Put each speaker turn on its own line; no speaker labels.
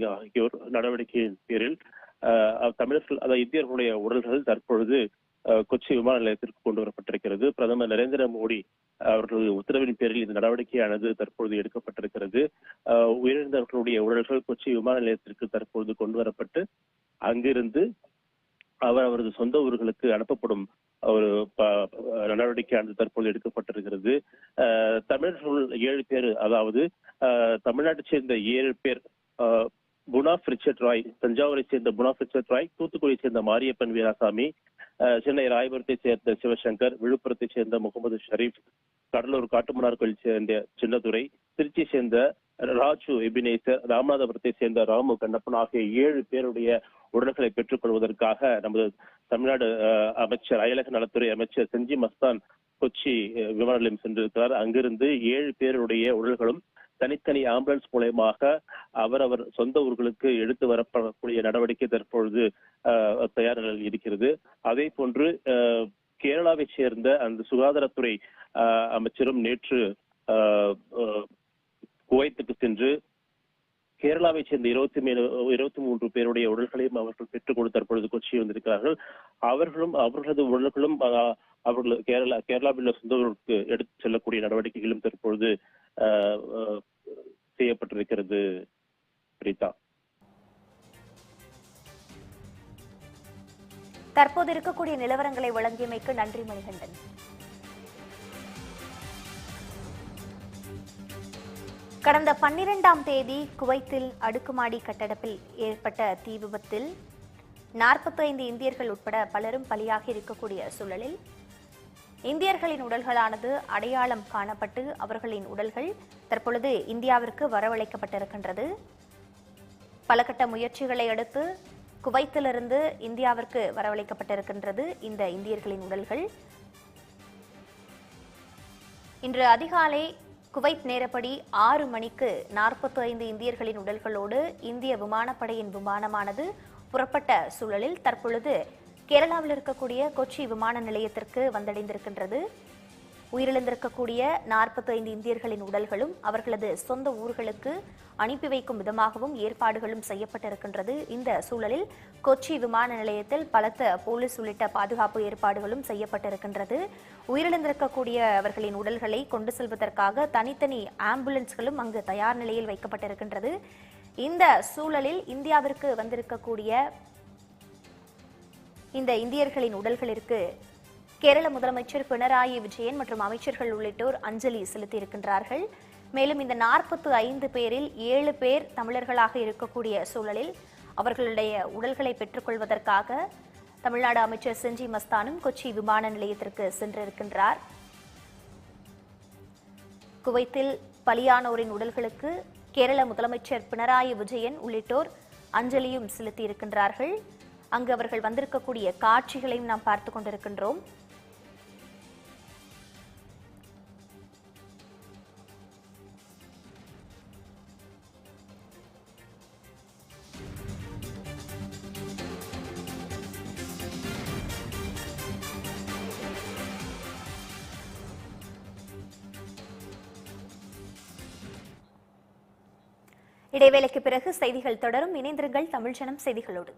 சிங் ஆகியோர் நடவடிக்கையின் பேரில் தமிழர்கள் அதாவது இந்தியர்களுடைய உடல்கள் தற்பொழுது கொச்சி விமான நிலையத்திற்கு கொண்டு வரப்பட்டிருக்கிறது. பிரதமர் நரேந்திர மோடி அவர்கள் உத்தரவின் பேரில் இந்த நடவடிக்கையானது தற்பொழுது எடுக்கப்பட்டிருக்கிறது. உயிரிழந்தவர்களுடைய உடல்கள் கொச்சி விமான நிலையத்திற்கு தற்பொழுது கொண்டு வரப்பட்டு அங்கிருந்து அவர் அவரது சொந்த ஊர்களுக்கு அனுப்பப்படும் ஒரு நடவடிக்கையானது தற்போது எடுக்கப்பட்டிருக்கிறது. அஹ், தமிழர்கள் ஏழு பேர் அதாவது தமிழ்நாட்டை சேர்ந்த ஏழு பேர் அஹ், ரிச்சர்ட் ராய் தஞ்சாவூரை சேர்ந்த குணா ரிச்சர்ட் ராய் தூத்துக்குடியை சேர்ந்த மாரியப்பன் வீராசாமி சென்னை ராயபுரத்தை சேர்ந்த சிவசங்கர் விழுப்புரத்தை சேர்ந்த முகமது ஷரீப் கடலூர் காட்டுமன்னார் கோயில் சேர்ந்த சின்னதுரை திருச்சி சேர்ந்த ராஜு எபினேசர் ராமநாதபுரத்தை சேர்ந்த ராமு கண்ணப்பன் ஆகிய ஏழு பேருடைய உடல்களை பெற்றுக் கொள்வதற்காக நமது தமிழ்நாடு அமைச்சர் அயலக நலத்துறை அமைச்சர் செஞ்சி மஸ்தான் கொச்சி விமான நிலையம் சென்றிருக்கிறார். அங்கிருந்து ஏழு பேருடைய உடல்களும் தனித்தனி ஆம்புலன்ஸ் மூலயமாக அவர் அவர் சொந்த ஊர்களுக்கு எடுத்து வரப்படக்கூடிய நடவடிக்கை தற்பொழுது அஹ், தயார் நிலையில் இருக்கிறது. அதே போன்று அஹ், கேரளாவை சேர்ந்த அந்த சுகாதாரத்துறை அஹ், அமைச்சரும் நேற்று அஹ், குவைத்துக்கு சென்று கேரளாவை சேர்ந்த இருபத்தி மேலு இருபத்தி மூன்று பேருடைய உடல்களையும் அவர்கள் பெற்றுக் கொடுத்து தற்பொழுது கொச்சி வந்திருக்கிறார்கள். அவர்களும் அவர்களது உடல்களும் அஹ், அவர்கள் கேரளா கேரளாவில் உள்ள சொந்த ஊருக்கு எடுத்து செல்லக்கூடிய நடவடிக்கைகளும் தற்பொழுது அஹ், அஹ், செய்யப்பட்டிருக்கிறது. பிரீதா.
தற்போது இருக்கக்கூடிய நிலவரங்களை வழங்கியமைக்கு நன்றி மணிகண்டன். கடந்த பன்னிரெண்டாம் தேதி குவைத்தில் அடுக்குமாடி கட்டடப்பில் ஏற்பட்ட தீ விபத்தில் நாற்பத்தைந்து இந்தியர்கள் உட்பட பலரும் பலியாகி இருக்கக்கூடிய சூழலில் இந்தியர்களின் உடல்களானது அடையாளம் காணப்பட்டு அவர்களின் உடல்கள் தற்பொழுது இந்தியாவிற்கு வரவழைக்கப்பட்டிருக்கின்றது. பல கட்ட முயற்சிகளை அடுத்து குவைத்திலிருந்து இந்தியாவிற்கு வரவழைக்கப்பட்டிருக்கின்றது இந்த இந்தியர்களின் உடல்கள். இன்று அதிகாலை குவைத் நேரப்படி ஆறு மணிக்கு நாற்பத்தி ஐந்து இந்தியர்களின் உடல்களோடு இந்திய விமானப்படையின் விமானமானது புறப்பட்ட சூழலில் தற்பொழுது கேரளாவில் இருக்கக்கூடிய கொச்சி விமான நிலையத்திற்கு வந்தடைந்திருக்கின்றது. உயிரிழந்திருக்கக்கூடிய நாற்பத்தி ஐந்து இந்தியர்களின் உடல்களும் அவர்களது சொந்த ஊர்களுக்கு அனுப்பி வைக்கும் விதமாகவும் ஏற்பாடுகளும் செய்யப்பட்டிருக்கின்றது. இந்த சூழலில் கொச்சி விமான நிலையத்தில் பலத்த போலீஸ் உள்ளிட்ட பாதுகாப்பு ஏற்பாடுகளும் செய்யப்பட்டிருக்கின்றது. உயிரிழந்திருக்கக்கூடிய அவர்களின் உடல்களை கொண்டு செல்வதற்காக தனித்தனி ஆம்புலன்ஸ்களும் அங்கு தயார் நிலையில் வைக்கப்பட்டிருக்கின்றது. இந்த சூழலில் இந்தியாவிற்கு வந்திருக்கக்கூடிய இந்த இந்தியர்களின் உடல்களிற்கு கேரள முதலமைச்சர் பினராயி விஜயன் மற்றும் அமைச்சர்கள் உள்ளிட்டோர் அஞ்சலி செலுத்தியிருக்கின்றார்கள். மேலும் இந்த நாற்பத்து ஐந்து பேரில் ஏழு பேர் தமிழர்களாக இருக்கக்கூடிய சூழலில் அவர்களுடைய உடல்களை பெற்றுக்கொள்வதற்காக தமிழ்நாடு அமைச்சர் செஞ்சி மஸ்தானும் கொச்சி விமான நிலையத்திற்கு சென்றிருக்கின்றார். குவைத்தில் பலியானோரின் உடல்களுக்கு கேரள முதலமைச்சர் பினராயி விஜயன் உள்ளிட்டோர் அஞ்சலியும் செலுத்தியிருக்கின்றார்கள். அங்கு அவர்கள் வந்திருக்கக்கூடிய காட்சிகளையும் நாம் பார்த்து கொண்டிருக்கின்றோம். இடைவேளைக்கு பிறகு செய்திகள் தொடரும். இணைந்திருங்கள் தமிழ் ஜனம் செய்திகளோடு.